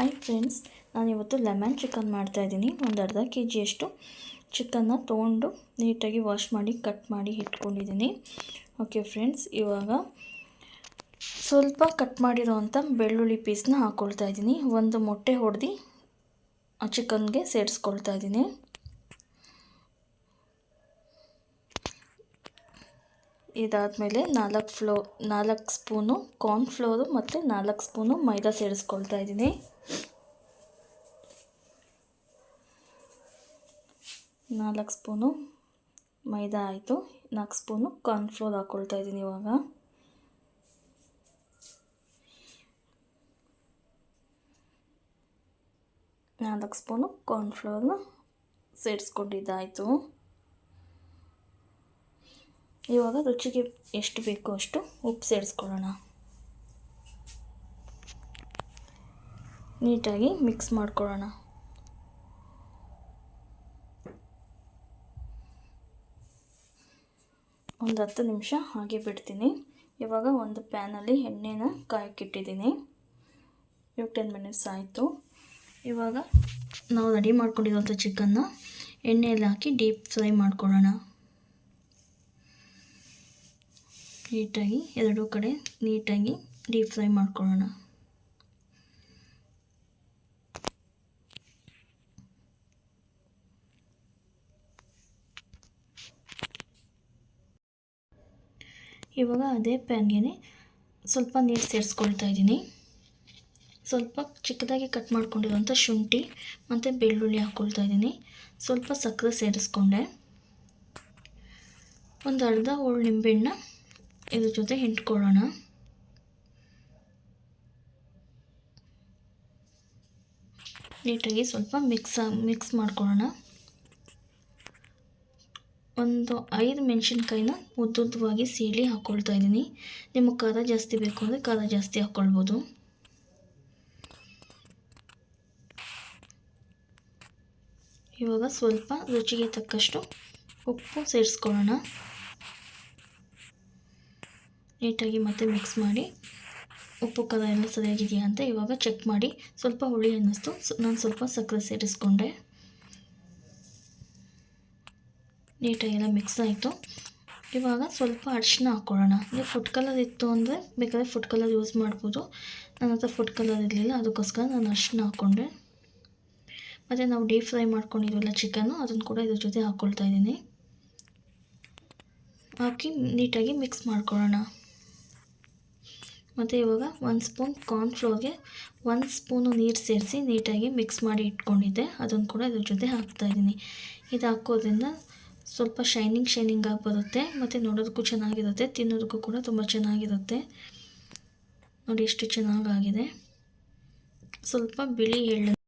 Hi friends ನಾನಿವತ್ತು lemon chicken ಮಾಡ್ತಾಯಿದ್ದೀನಿ ಒಂದು ಅರ್ಧ ಕೆ ಜಿಯಷ್ಟು ಚಿಕನ್ನ ತೊಗೊಂಡು ನೀಟಾಗಿ ವಾಶ್ ಮಾಡಿ ಕಟ್ ಮಾಡಿ ಇಟ್ಕೊಂಡಿದ್ದೀನಿ. ಓಕೆ ಫ್ರೆಂಡ್ಸ್ ಇವಾಗ ಸ್ವಲ್ಪ ಕಟ್ ಮಾಡಿರೋವಂಥ ಬೆಳ್ಳುಳ್ಳಿ ಪೀಸ್ನ ಹಾಕ್ಕೊಳ್ತಾ ಇದ್ದೀನಿ. ಒಂದು ಮೊಟ್ಟೆ ಹೊಡೆದು ಚಿಕನ್ಗೆ ಸೇರಿಸ್ಕೊಳ್ತಾ ಇದ್ದೀನಿ. ಇದಾದಮೇಲೆ ನಾಲ್ಕು ಫ್ಲೋ, ನಾಲ್ಕು ಸ್ಪೂನು ಕಾರ್ನ್ಫ್ಲೋರು ಮತ್ತು ನಾಲ್ಕು ಸ್ಪೂನು ಮೈದಾ ಸೇರಿಸ್ಕೊಳ್ತಾ ಇದ್ದೀನಿ. ನಾಲ್ಕು ಸ್ಪೂನು ಮೈದಾ ಆಯಿತು. ನಾಲ್ಕು ಸ್ಪೂನು ಕಾರ್ನ್ಫ್ಲೋರ್ ಹಾಕ್ಕೊಳ್ತಾ ಇದ್ದೀನಿ ಇವಾಗ. ನಾಲ್ಕು ಸ್ಪೂನು ಕಾರ್ನ್ಫ್ಲೋರ್ನ ಸೇರಿಸ್ಕೊಂಡಿದ್ದಾಯಿತು. ಇವಾಗ ರುಚಿಗೆ ಎಷ್ಟು ಬೇಕೋ ಅಷ್ಟು ಉಪ್ಪು ಸೇರಿಸ್ಕೊಳ್ಳೋಣ. ನೀಟಾಗಿ ಮಿಕ್ಸ್ ಮಾಡ್ಕೊಳ್ಳೋಣ. ಒಂದು ಹತ್ತು ನಿಮಿಷ ಹಾಗೆ ಬಿಡ್ತೀನಿ. ಇವಾಗ ಒಂದು ಪ್ಯಾನಲ್ಲಿ ಎಣ್ಣೆನ ಕಾಯಕ್ಕಿಟ್ಟಿದ್ದೀನಿ. ಇವಾಗ ಟೆನ್ ಮಿನಿಟ್ಸ್ ಆಯಿತು. ಇವಾಗ ನಾವು ರೆಡಿ ಮಾಡ್ಕೊಂಡಿರೋಂಥ ಚಿಕನ್ನ ಎಣ್ಣೆಯಲ್ಲಿ ಹಾಕಿ ಡೀಪ್ ಫ್ರೈ ಮಾಡ್ಕೊಳ್ಳೋಣ. ನೀಟಾಗಿ ಎರಡೂ ಕಡೆ ನೀಟಾಗಿ ಡೀಪ್ ಫ್ರೈ ಮಾಡ್ಕೊಳ್ಳೋಣ. ಇವಾಗ ಅದೇ ಪ್ಯಾನ್ಗೆ ಸ್ವಲ್ಪ ನೀರು ಸೇರಿಸ್ಕೊಳ್ತಾ ಇದ್ದೀನಿ. ಸ್ವಲ್ಪ ಚಿಕ್ಕದಾಗಿ ಕಟ್ ಮಾಡ್ಕೊಂಡಿರುವಂಥ ಶುಂಠಿ ಮತ್ತು ಬೆಳ್ಳುಳ್ಳಿ ಹಾಕ್ಕೊಳ್ತಾ ಇದ್ದೀನಿ. ಸ್ವಲ್ಪ ಸಕ್ಕರೆ ಸೇರಿಸ್ಕೊಂಡೆ. ಒಂದು ಅರ್ಧ ಹೋಳು ನಿಂಬೆಹಣ್ಣ ಇದ್ರ ಜೊತೆ ಹಿಂಡ್ಕೊಳ್ಳೋಣ. ನೀಟಾಗಿ ಸ್ವಲ್ಪ ಮಿಕ್ಸ್ ಮಿಕ್ಸ್ ಮಾಡ್ಕೊಳ್ಳೋಣ. ಒಂದು ಐದು ಮೆಣಸಿನ್ಕಾಯಿನ ಉದ್ದುದ್ದವಾಗಿ ಸೀಳಿ ಹಾಕ್ಕೊಳ್ತಾ ಇದ್ದೀನಿ. ನಿಮಗೆ ಖಾರ ಜಾಸ್ತಿ ಬೇಕು ಅಂದರೆ ಖಾರ ಜಾಸ್ತಿ ಹಾಕ್ಕೊಳ್ಬೋದು ಇವಾಗ ಸ್ವಲ್ಪ ರುಚಿಗೆ ತಕ್ಕಷ್ಟು ಉಪ್ಪು ಸೇರಿಸ್ಕೊಳ್ಳೋಣ. ನೀಟಾಗಿ ಮತ್ತೆ ಮಿಕ್ಸ್ ಮಾಡಿ ಉಪ್ಪು ಖಾರ ಎಲ್ಲ ಸರಿಯಾಗಿದೆಯಾ ಅಂತ ಇವಾಗ ಚೆಕ್ ಮಾಡಿ. ಸ್ವಲ್ಪ ಹುಳಿ ಅನ್ನಿಸ್ತು. ನಾನು ಸ್ವಲ್ಪ ಸಕ್ಕರೆ ಸೇರಿಸ್ಕೊಂಡೆ. ನೀಟಾಗಿ ಎಲ್ಲ ಮಿಕ್ಸ್ ಆಯಿತು. ಇವಾಗ ಸ್ವಲ್ಪ ಅರಿಶಿನ ಹಾಕ್ಕೊಳ್ಳೋಣ ನೀವು ಫುಡ್ ಕಲರ್ ಇತ್ತು ಅಂದರೆ ಬೇಕಾದ್ರೆ ಫುಡ್ ಕಲರ್ ಯೂಸ್ ಮಾಡ್ಬೋದು. ನನ್ನ ಹತ್ರ ಫುಡ್ ಕಲರ್ ಇರಲಿಲ್ಲ, ಅದಕ್ಕೋಸ್ಕರ ನಾನು ಅರಿಶಿನ ಹಾಕ್ಕೊಂಡೆ ಮತ್ತು ನಾವು ಡೀಪ್ ಫ್ರೈ ಮಾಡ್ಕೊಂಡಿದ್ವಲ್ಲ ಚಿಕನ್ನು ಅದನ್ನು ಕೂಡ ಇದ್ರ ಜೊತೆ ಹಾಕ್ಕೊಳ್ತಾ ಇದ್ದೀನಿ. ಹಾಕಿ ನೀಟಾಗಿ ಮಿಕ್ಸ್ ಮಾಡ್ಕೊಳ್ಳೋಣ. ಮತ್ತು ಇವಾಗ ಒಂದು ಸ್ಪೂನ್ ಕಾರ್ನ್ಫ್ಲೋರ್ಗೆ ಒಂದು ಸ್ಪೂನು ನೀರು ಸೇರಿಸಿ ನೀಟಾಗಿ ಮಿಕ್ಸ್ ಮಾಡಿ ಇಟ್ಕೊಂಡಿದ್ದೆ. ಅದನ್ನು ಕೂಡ ಇದ್ರ ಜೊತೆ ಹಾಕ್ತಾಯಿದ್ದೀನಿ ಇದು ಹಾಕೋದ್ರಿಂದ ಸ್ವಲ್ಪ ಶೈನಿಂಗ್ ಶೈನಿಂಗ್ ಆಗಿ ಬರುತ್ತೆ. ಮತ್ತು ನೋಡೋದಕ್ಕೂ ಚೆನ್ನಾಗಿರುತ್ತೆ. ತಿನ್ನೋದಕ್ಕೂ ಕೂಡ ತುಂಬ ಚೆನ್ನಾಗಿರುತ್ತೆ. ನೋಡಿ ಎಷ್ಟು ಚೆನ್ನಾಗಾಗಿದೆ. ಸ್ವಲ್ಪ ಬಿಳಿ ಎಳ್ಳು